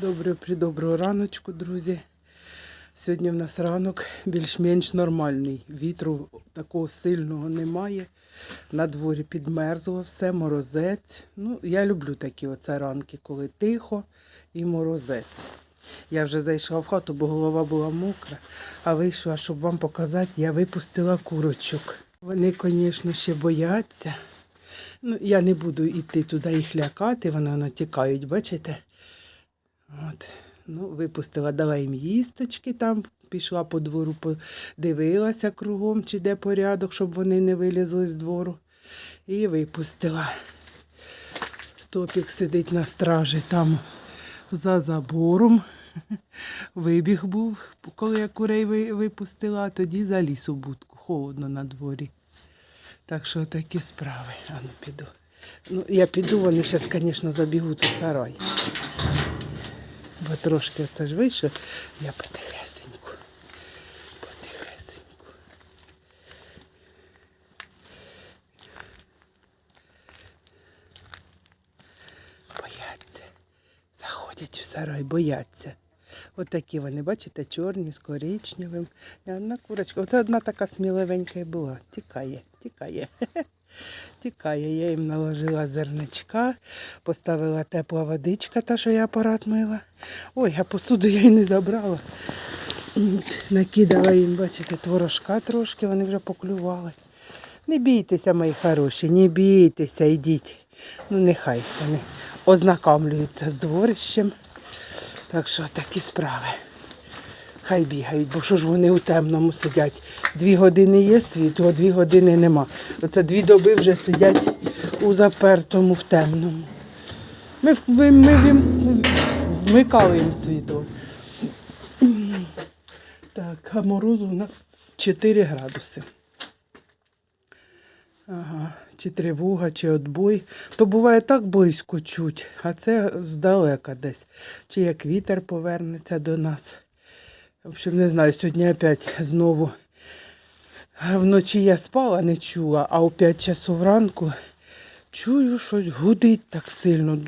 Добре, доброго раночку, друзі. Сьогодні в нас ранок більш-менш нормальний. Вітру такого сильного немає. На дворі підмерзло все, морозець. Ну, я люблю такі оце ранки, коли тихо і морозець. Я вже зайшла в хату, бо голова була мокра, а вийшла, щоб вам показати, я випустила курочок. Вони, звісно, ще бояться. Ну, я не буду йти туди їх лякати, вони натікають, бачите? От. Ну, випустила, дала їм їсточки там, пішла по двору, подивилася кругом, чи де порядок, щоб вони не вилізли з двору. І випустила. Топік сидить на стражі там за забором. Вибіг був, коли я курей випустила, а тоді заліз у будку. Холодно на дворі. Так що такі справи. А піду. Ну, я піду, вони зараз, звісно, забігуть у сарай. Бо трошки це ж вийшло, я потихесеньку. Потихесеньку. Бояться. Заходять у сарай, бояться. От такі вони, бачите, чорні з коричневим. І одна курочка. Оце одна така сміливенька і була. Тікає, тікає. Тікає. Я їм наложила зерничка, поставила тепла водичка, та, що я апарат мила. Ой, а посуду я й не забрала. Накидала їм, бачите, творожка трошки, вони вже поклювали. Не бійтеся, мої хороші, не бійтеся, йдіть. Ну, нехай вони ознакомлюються з дворищем. Так що такі справи. Хай бігають, бо що ж вони у темному сидять. Дві години є світло, дві години нема. Оце дві доби вже сидять у запертому в темному. Ми, ми, ми вмикали їм світло. Так, а морозу у нас 4 градуси. Ага, чи тривога, чи отбой. То буває так близько чуть, а це здалека десь. Чи як вітер повернеться до нас. В общем, не знаю, сьогодні опять знову. Вночі я спала, не чула, а о 5 часов ранку чую, щось гудить так сильно.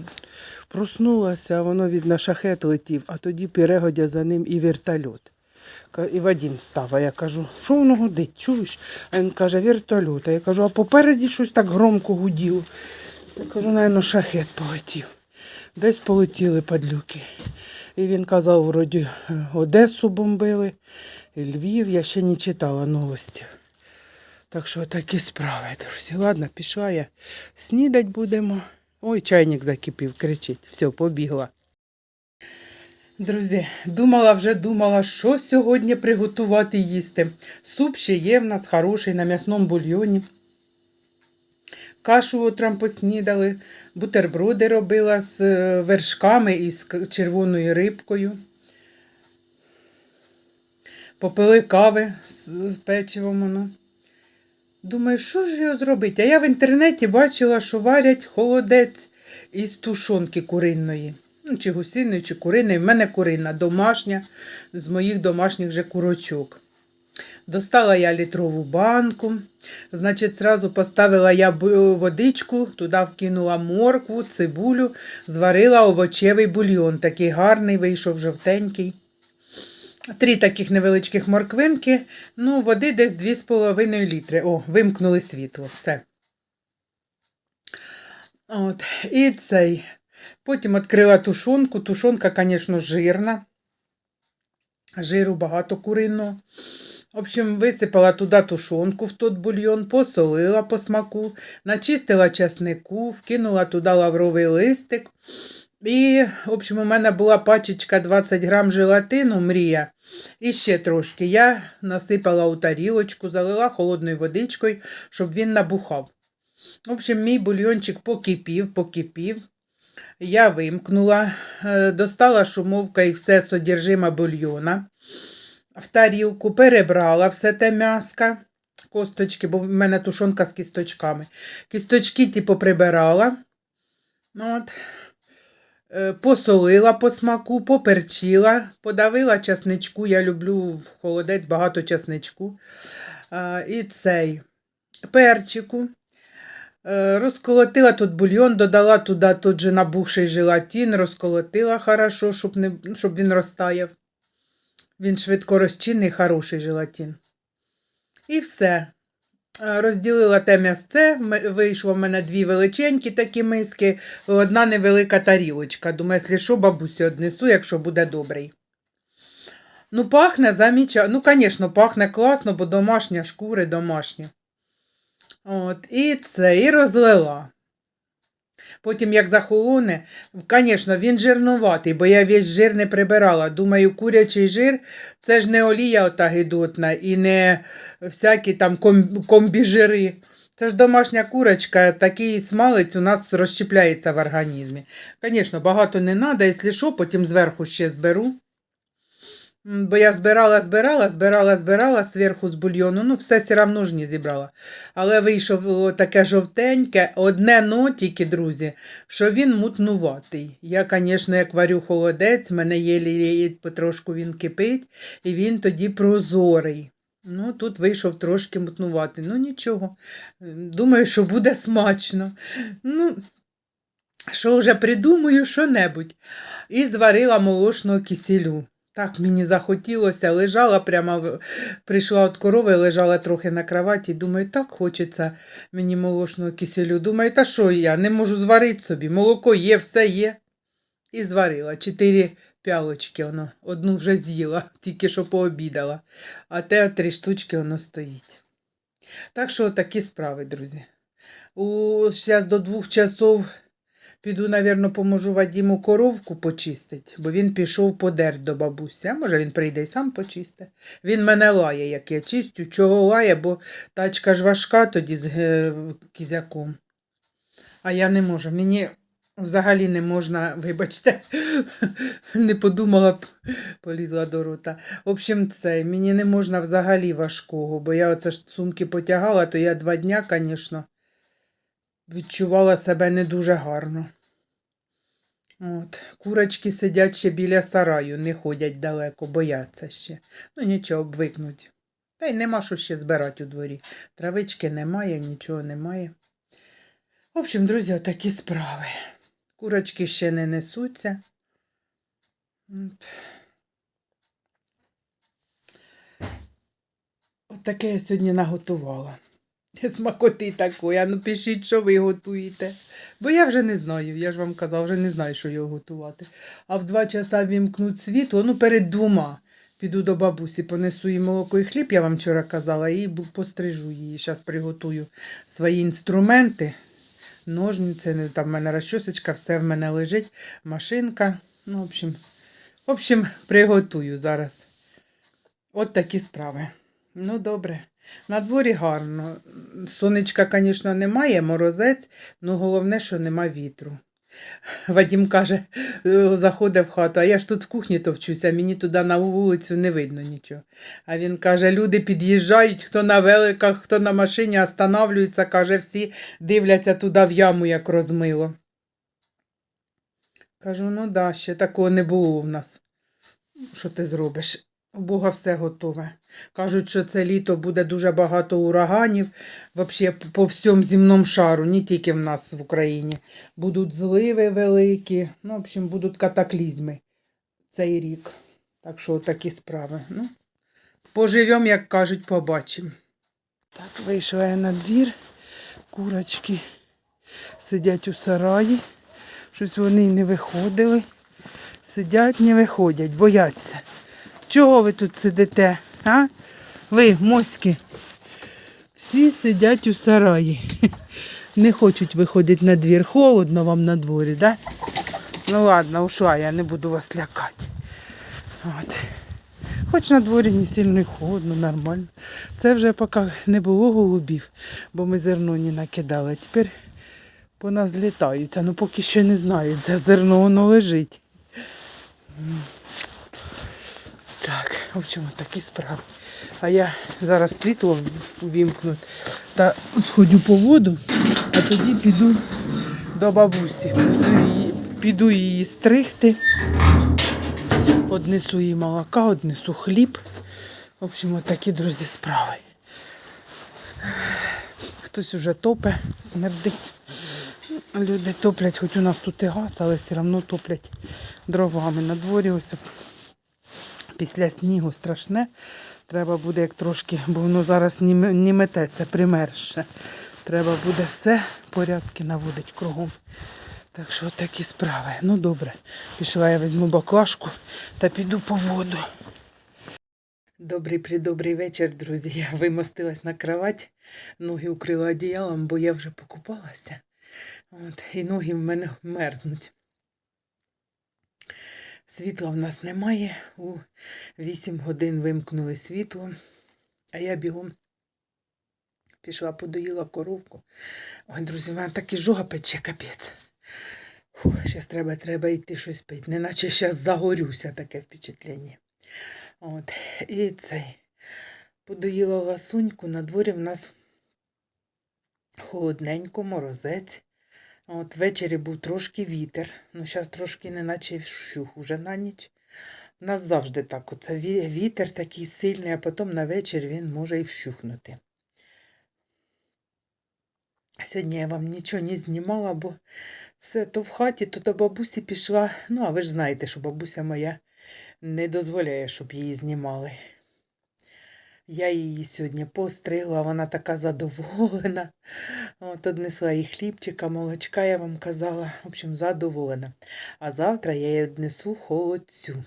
Проснулася, а воно від на шахет летів, а тоді перегодя за ним і вертольот. І Вадим став, а я кажу, що воно гудить, чуєш? А він каже, вертольот. А я кажу, а попереді щось так громко гуділо. Я кажу, напевно, шахет полетів. Десь полетіли падлюки. І він казав, вроді, Одесу бомбили, Львів, я ще не читала новості. Так що такі справи, друзі. Ладно, пішла я. Снідать будемо. Ой, чайник закипів, кричить. Все, побігла. Друзі, думала вже думала, що сьогодні приготувати їсти. Суп ще є в нас хороший на м'ясному бульйоні. Кашу утром поснідали, бутерброди робила з е, вершками і з червоною рибкою. Попили кави з, печивом. Воно. Думаю, що ж його зробити? А я в інтернеті бачила, що варять холодець із тушонки куринної. Ну, чи гусиної, чи куриної. В мене курина домашня, з моїх домашніх же курочок. Достала я літрову банку. Значить, зразу поставила я водичку, туди вкинула моркву, цибулю, зварила овочевий бульйон. Такий гарний, вийшов жовтенький. Три таких невеличких морквинки, ну, води десь 2,5 літри. О, вимкнули світло, все. От, і цей. Потім відкрила тушонку. Тушонка, звісно, жирна. Жиру багато куриного. В общем, висипала туди тушонку в тот бульйон, посолила по смаку, начистила часнику, вкинула туди лавровий листик. І, в общем, у мене була пачечка 20 грам желатину, мрія. І ще трошки. Я насипала у тарілочку, залила холодною водичкою, щоб він набухав. В общем, мій бульйончик покипів, покипів. Я вимкнула, е, достала шумовка і все содержима бульйона. В тарілку перебрала все те м'яско, косточки, бо в мене тушонка з кісточками. Кісточки ті поприбирала. От. Е, Посолила по смаку, поперчила, подавила часничку. Я люблю в холодець багато часничку. І цей перчику. Е, Розколотила тут бульйон, додала туди тут же набухший желатин, розколотила хорошо, щоб, не, щоб він розтаяв. Він швидко розчинний, хороший желатин. І все. Розділила те м'ясце, вийшло в мене дві величенькі такі миски, одна невелика тарілочка. Думаю, якщо що, бабусі однесу, якщо буде добрий. Ну, пахне заміча. Ну, звісно, пахне класно, бо домашня шкури домашні. От, і це, і розлила. Потім, як захолоне, звісно, він жирнуватий, бо я весь жир не прибирала. Думаю, курячий жир це ж не олія ота гидотна і не всякі там комбіжири. Це ж домашня курочка, такий смалець у нас розщепляється в організмі. Звісно, багато не треба, якщо що, потім зверху ще зберу. Бо я збирала, збирала, збирала, збирала зверху з бульйону, ну все все одно ж не зібрала. Але вийшов таке жовтеньке, одне но тільки, друзі, що він мутнуватий. Я, звісно, як варю холодець, мене єлі потрошку він кипить, і він тоді прозорий. Ну, тут вийшов трошки мутнуватий. Ну, нічого. Думаю, що буде смачно. Ну, що вже придумаю, що-небудь. І зварила молочного кисілю. Так мені захотілося, лежала прямо, прийшла від корови, лежала трохи на кроваті. Думаю, так хочеться мені молочного киселю. Думаю, та що я не можу зварити собі. Молоко є, все є. І зварила. Чотири пялочки воно. Одну вже з'їла, тільки що пообідала. А те три штучки воно стоїть. Так що такі справи, друзі. У зараз до двох часов піду, навірно, поможу Вадіму коровку почистити, бо він пішов подер до бабусі. А може він прийде і сам почистить. Він мене лає, як я чистю. Чого лає, бо тачка ж важка тоді з е, кізяком. А я не можу. Мені взагалі не можна, вибачте, не подумала б, полізла до рота. В общем, це мені не можна взагалі важкого, бо я оце ж сумки потягала, то я два дня, звісно, відчувала себе не дуже гарно. От. Курочки сидять ще біля сараю, не ходять далеко, бояться ще. Ну нічого, обвикнуть. Та й нема що ще збирати у дворі. Травички немає, нічого немає. В общем, друзі, такі справи. Курочки ще не несуться. От. От я сьогодні наготувала. Смакоти такої, а ну пишіть, що ви готуєте. Бо я вже не знаю, я ж вам казала, вже не знаю, що його готувати. А в два часа вімкнуть світло, ну перед двома. Піду до бабусі, понесу їй молоко і хліб, я вам вчора казала, і пострижу її. Зараз приготую свої інструменти. Ножниці, там в мене розчосочка, все в мене лежить, машинка. Ну, в общем, в общем, приготую зараз. От такі справи. Ну, добре. На дворі гарно. Сонечка, звісно, немає, морозець, але головне, що нема вітру. Вадім каже, е, заходить в хату, а я ж тут в кухні товчуся, мені туди на вулицю не видно нічого. А він каже, люди під'їжджають, хто на великах, хто на машині, останавлюються, каже, всі дивляться туди в яму, як розмило. Кажу, ну да, ще такого не було в нас. Що ти зробиш? У Бога все готове. Кажуть, що це літо буде дуже багато ураганів, взагалі по всьому земному шару, не тільки в нас в Україні. Будуть зливи великі, ну, в общем, будуть катаклізми цей рік. Так що такі справи. Ну, поживемо, як кажуть, побачимо. Так, вийшла я на двір. Курочки сидять у сараї. Щось вони не виходили. Сидять, не виходять, бояться. Чого ви тут сидите? А? Ви, моськи. Всі сидять у сараї. Не хочуть виходити на двір. Холодно вам на дворі, да? Ну ладно, ушла, я не буду вас лякати. От. Хоч на дворі не сильно й холодно, нормально. Це вже поки не було голубів, бо ми зерно не накидали. Тепер по нас літаються. Ну поки що не знаю, де зерно воно лежить. Так, в общем, такі справи. А я зараз світло увімкну та сходю по воду, а тоді піду до бабусі. Піду її, стригти. Однесу їй молока, однесу хліб. В общем, такі, друзі, справи. Хтось уже топе, смердить. Люди топлять, хоч у нас тут і газ, але все одно топлять дровами. На дворі ось після снігу страшне. Треба буде як трошки, бо воно зараз не, мететься, примерше. Треба буде все порядки наводити кругом. Так що такі справи. Ну добре. Пішла я візьму баклажку та піду по воду. Добрий придобрий вечір, друзі. Я вимостилась на кровать, ноги укрила одіялом, бо я вже покупалася. От, і ноги в мене мерзнуть. Світла в нас немає. У 8 годин вимкнули світло, а я бігом пішла, подоїла коровку. Ой, друзі, в мене так і жога пече капець. Зараз треба, треба йти щось пити. Неначе зараз загорюся, таке впечатлення. От, і цей. Подоїла ласуньку, на дворі в нас холодненько, морозець. От ввечері був трошки вітер. Ну, зараз трошки неначе вщух уже на ніч. У нас завжди так. Оце вітер такий сильний, а потім на вечір він може і вщухнути. Сьогодні я вам нічого не знімала, бо все то в хаті, то до бабусі пішла. Ну, а ви ж знаєте, що бабуся моя не дозволяє, щоб її знімали. Я її сьогодні постригла, вона така задоволена. От однесла їй хлібчика, молочка, я вам казала. В общем, задоволена. А завтра я їй однесу холодцю.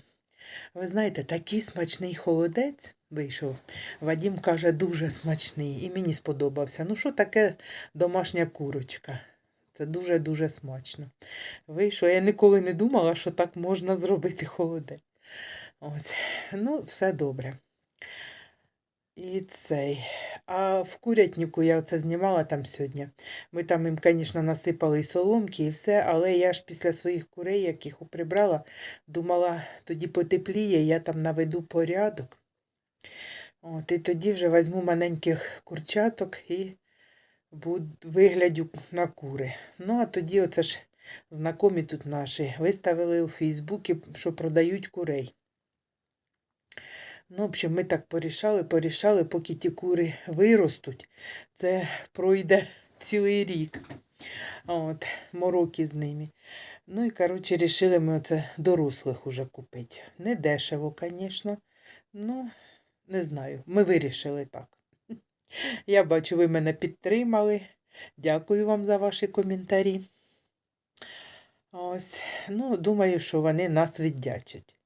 Ви знаєте, такий смачний холодець вийшов. Вадім каже, дуже смачний і мені сподобався. Ну, що таке домашня курочка? Це дуже-дуже смачно. Вийшло. Я ніколи не думала, що так можна зробити холодець. Ось, ну, все добре. І цей. А в курятнику я оце знімала там сьогодні. Ми там їм, звісно, насипали і соломки, і все, але я ж після своїх курей, яких прибрала, думала, тоді потепліє, я там наведу порядок. От, і тоді вже візьму маленьких курчаток і виглядю на кури. Ну, а тоді оце ж знакомі тут наші виставили у Фейсбуці, що продають курей. Ну, в ми так порішали, порішали, поки ті кури виростуть. Це пройде цілий рік. От, мороки з ними. Ну і, коротше, рішили ми оце дорослих уже купити. Не дешево, звісно. Ну, не знаю. Ми вирішили так. Я бачу, ви мене підтримали. Дякую вам за ваші коментарі. Ось, ну, думаю, що вони нас віддячать.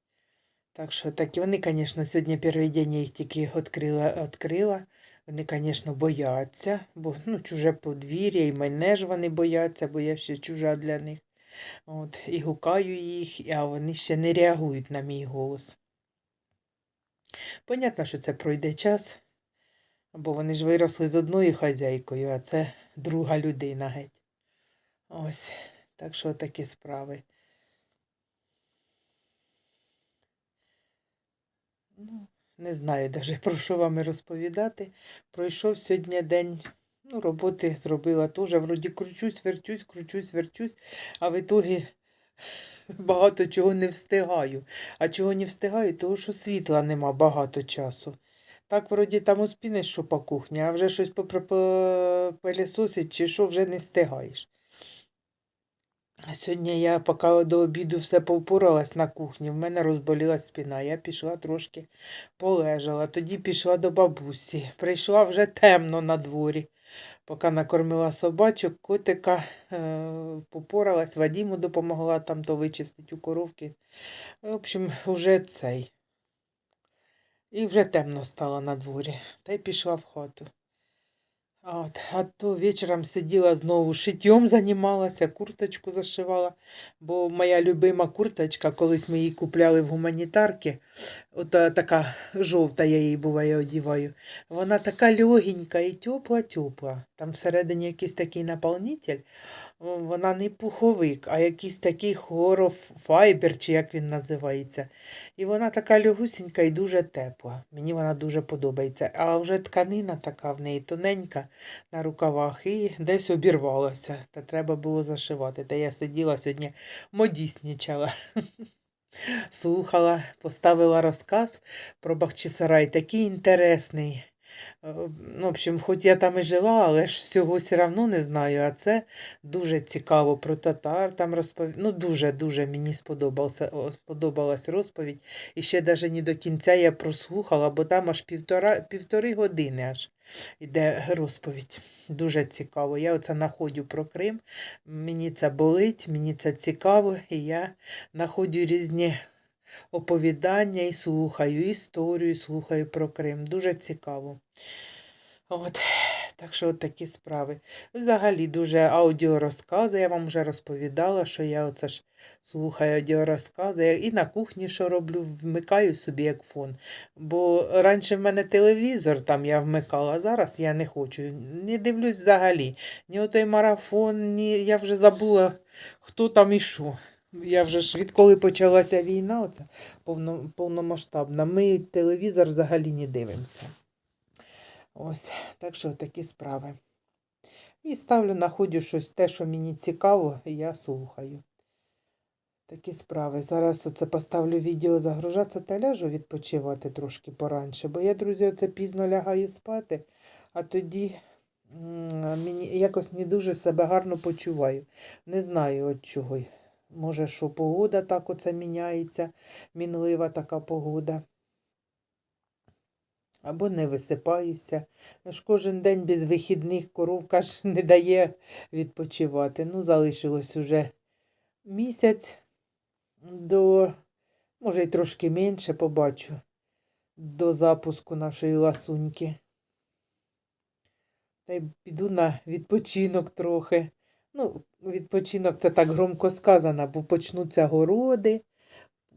Так що так, і вони, звісно, сьогодні перший день я їх тільки відкрила, відкрила. Вони, звісно, бояться, бо ну, чуже подвір'я, і мене ж вони бояться, бо я ще чужа для них. От, і гукаю їх, а вони ще не реагують на мій голос. Понятно, що це пройде час, бо вони ж виросли з одною хазяйкою, а це друга людина геть. Ось, так що такі справи. Ну, не знаю навіть про що вам розповідати. Пройшов сьогодні день, ну, роботи зробила теж. Вроді кручусь, верчусь, кручусь, верчусь, а в ітогі багато чого не встигаю. А чого не встигаю, тому що світла нема багато часу. Так, вроді там успінеш, що по кухні, а вже щось попелісосить чи що вже не встигаєш. Сьогодні я поки до обіду все повпоралась на кухні, в мене розболілась спина. Я пішла трошки полежала, тоді пішла до бабусі. Прийшла вже темно на дворі. Поки накормила собачок, котика е, попоралась, Вадіму допомогла там то вичистити у коровки. В общем, вже цей. І вже темно стало на дворі, та й пішла в хату. А От, а то вечором сиділа знову шитьом займалася, курточку зашивала, бо моя любима курточка, колись ми її купляли в гуманітарки, от така жовта, я її буває одіваю. Вона така легенька і тепла-тепла. Там всередині якийсь такий наповнитель. Вона не пуховик, а якийсь такий хлорофайбер, чи як він називається. І вона така легусінька і дуже тепла. Мені вона дуже подобається. А вже тканина така в неї тоненька на рукавах і десь обірвалася. Та треба було зашивати. Та я сиділа сьогодні, модіснічала. Слухала, поставила розказ про Бахчисарай, такий інтересний. Е, Ну, в общем, хоч я там і жила, але ж всього все одно не знаю. А це дуже цікаво про татар там розповідь. Ну, дуже-дуже мені сподобався, о, сподобалась розповідь. І ще навіть не до кінця я прослухала, бо там аж півтора, півтори години аж іде розповідь. Дуже цікаво. Я оце находю про Крим. Мені це болить, мені це цікаво, і я находю різні оповідання і слухаю історію, слухаю про Крим. Дуже цікаво. От, так що от такі справи. Взагалі дуже аудіорозкази. Я вам вже розповідала, що я оце ж слухаю аудіорозкази. І на кухні, що роблю, вмикаю собі як фон. Бо раніше в мене телевізор там я вмикала, а зараз я не хочу. Не дивлюсь взагалі. Ні отой марафон, ні я вже забула, хто там і що. Я вже ж відколи почалася війна, оця повно, повномасштабна, ми телевізор взагалі не дивимося. Ось, так що такі справи. І ставлю, находю щось те, що мені цікаво, і я слухаю. Такі справи. Зараз оце поставлю відео загружатися та ляжу відпочивати трошки поранше. Бо я, друзі, оце пізно лягаю спати, а тоді мені якось не дуже себе гарно почуваю. Не знаю от чого. Може, що погода так оце міняється, мінлива така погода. Або не висипаюся. ж кожен день без вихідних коровка ж не дає відпочивати. Ну, залишилось уже місяць до, може, й трошки менше побачу, до запуску нашої ласуньки. Та й піду на відпочинок трохи. Ну, відпочинок це так громко сказано, бо почнуться городи,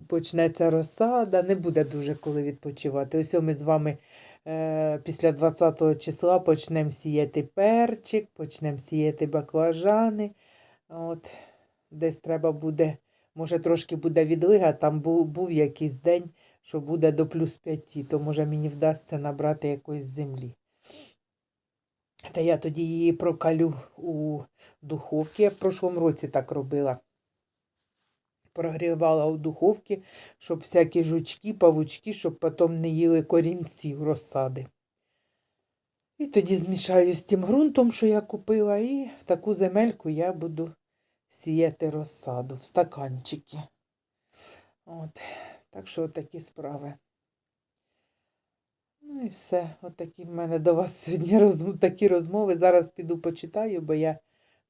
почнеться розсада, не буде дуже коли відпочивати. Ось ми з вами е, після 20 числа почнемо сіяти перчик, почнемо сіяти баклажани. От, десь треба буде, може трошки буде відлига, там був, був якийсь день, що буде до плюс 5, то може мені вдасться набрати якоїсь землі. Та я тоді її прокалю у духовці. Я в прошлому році так робила. Прогрівала у духовці, щоб всякі жучки, павучки, щоб потім не їли корінців розсади. І тоді змішаю з тим ґрунтом, що я купила, і в таку земельку я буду сіяти розсаду в стаканчики. От. Так що такі справи. Ну і все. Отакі в мене до вас сьогодні розм... такі розмови. Зараз піду почитаю, бо я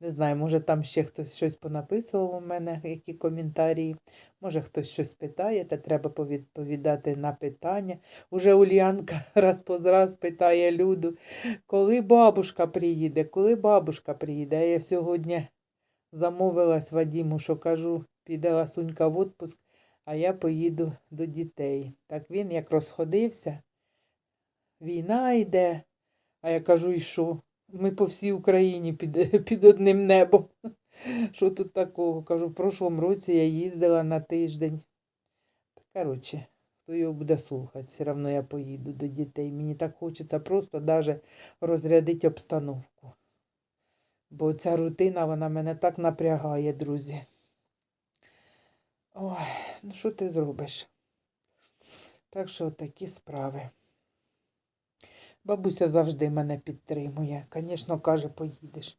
не знаю, може там ще хтось щось понаписував у мене, які коментарі. Може хтось щось питає, та треба повідповідати на питання. Уже Ульянка раз по раз питає Люду, коли бабушка приїде, коли бабушка приїде. А я сьогодні замовилась Вадіму, що кажу, піде ласунька в отпуск, а я поїду до дітей. Так він як розходився війна йде. А я кажу, і що? Ми по всій Україні під, під одним небом. Що тут такого? Кажу, в прошлому році я їздила на тиждень. Коротше, хто його буде слухати, все одно я поїду до дітей. Мені так хочеться просто даже розрядити обстановку. Бо ця рутина, вона мене так напрягає, друзі. Ой, ну що ти зробиш? Так що такі справи. Бабуся завжди мене підтримує. Звісно, каже, поїдеш.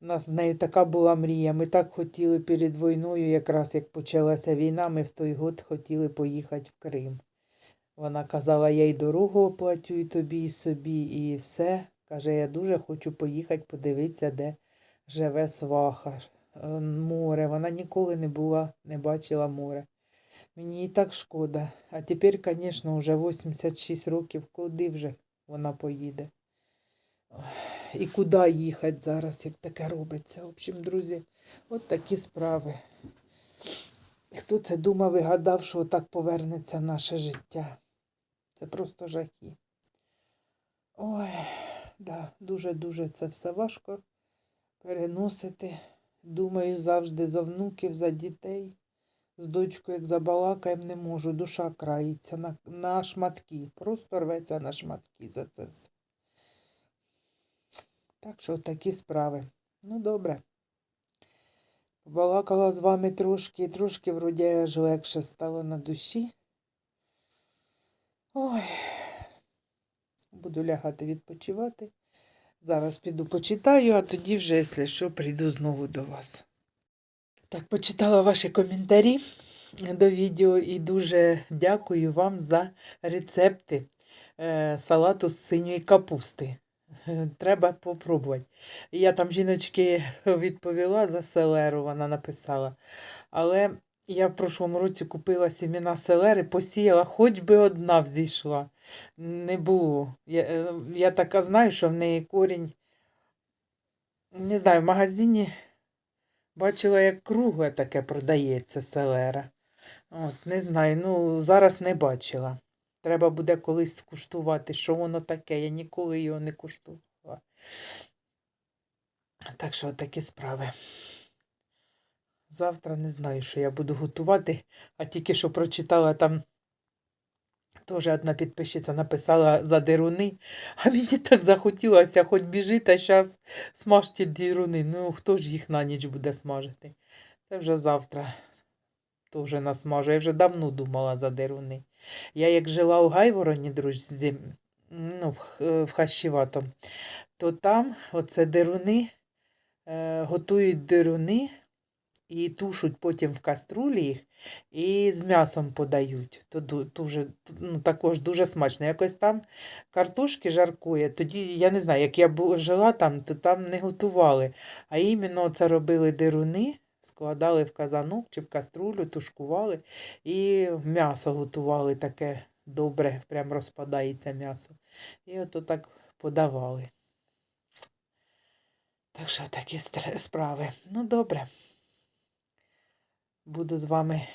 У нас з нею така була мрія. Ми так хотіли перед війною, якраз як почалася війна, ми в той год хотіли поїхати в Крим. Вона казала, я й дорогу оплатю і тобі, і собі, і все. Каже, я дуже хочу поїхати подивитися, де живе сваха. Е, Море. Вона ніколи не була, не бачила море. Мені і так шкода. А тепер, звісно, вже 86 років, куди вже вона поїде. І куди їхати зараз, як таке робиться. В общем, друзі, от такі справи. Хто це думав і гадав, що так повернеться наше життя? Це просто жахи. Ой, да, дуже-дуже це все важко переносити. Думаю, завжди за внуків, за дітей. З дочкою, як забалакаєм, не можу. Душа країться на, на шматки. Просто рветься на шматки за це все. Так що такі справи. Ну, добре. Побалакала з вами трошки, трошки вроді аж легше стало на душі. Ой, буду лягати відпочивати. Зараз піду почитаю, а тоді вже, якщо що, прийду знову до вас. Так, почитала ваші коментарі до відео і дуже дякую вам за рецепти е, салату з синьої капусти. Треба попробувати. Я там жіночки відповіла за селеру, вона написала. Але я в прошлому році купила сімена селери, посіяла, хоч би одна взійшла. Не було. Я, е, я така знаю, що в неї корінь. Не знаю, в магазині бачила, як кругле таке продається селера. От, не знаю, ну зараз не бачила. Треба буде колись скуштувати, що воно таке. Я ніколи його не куштувала. Так що такі справи. Завтра не знаю, що я буду готувати, а тільки що прочитала там. Теж одна підписчиця написала за деруни, а мені так захотілося, хоч біжи, та зараз смажте деруни. Ну, хто ж їх на ніч буде смажити? Це вже завтра теж насмажу. Я вже давно думала за деруни. Я як жила у Гайвороні, друзі, ну, в, Х- в Хащіватом, то там оце деруни, е, готують деруни і тушуть потім в каструлі їх і з м'ясом подають. То дуже, ну, також дуже смачно. Якось там картошки жаркує. Тоді, я не знаю, як я жила там, то там не готували. А іменно це робили деруни, складали в казанок чи в каструлю, тушкували і м'ясо готували таке добре, прям розпадається м'ясо. І ото так подавали. Так що такі справи. Ну, добре. Буду з вами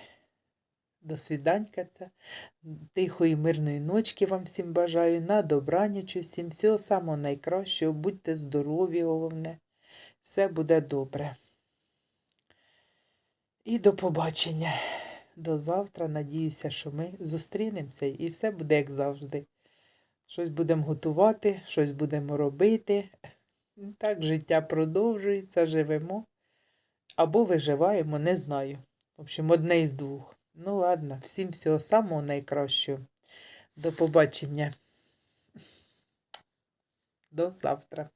до свіданькаться. Тихої, мирної ночки вам всім бажаю. На добраніч усім. Всього самого найкращого. Будьте здорові, головне. Все буде добре. І до побачення. До завтра. Надіюся, що ми зустрінемося і все буде як завжди. Щось будемо готувати, щось будемо робити. Так життя продовжується, живемо. Або виживаємо, не знаю. В общем, одне із двох. Ну ладно, всім всього самого найкращого. До побачення. До завтра.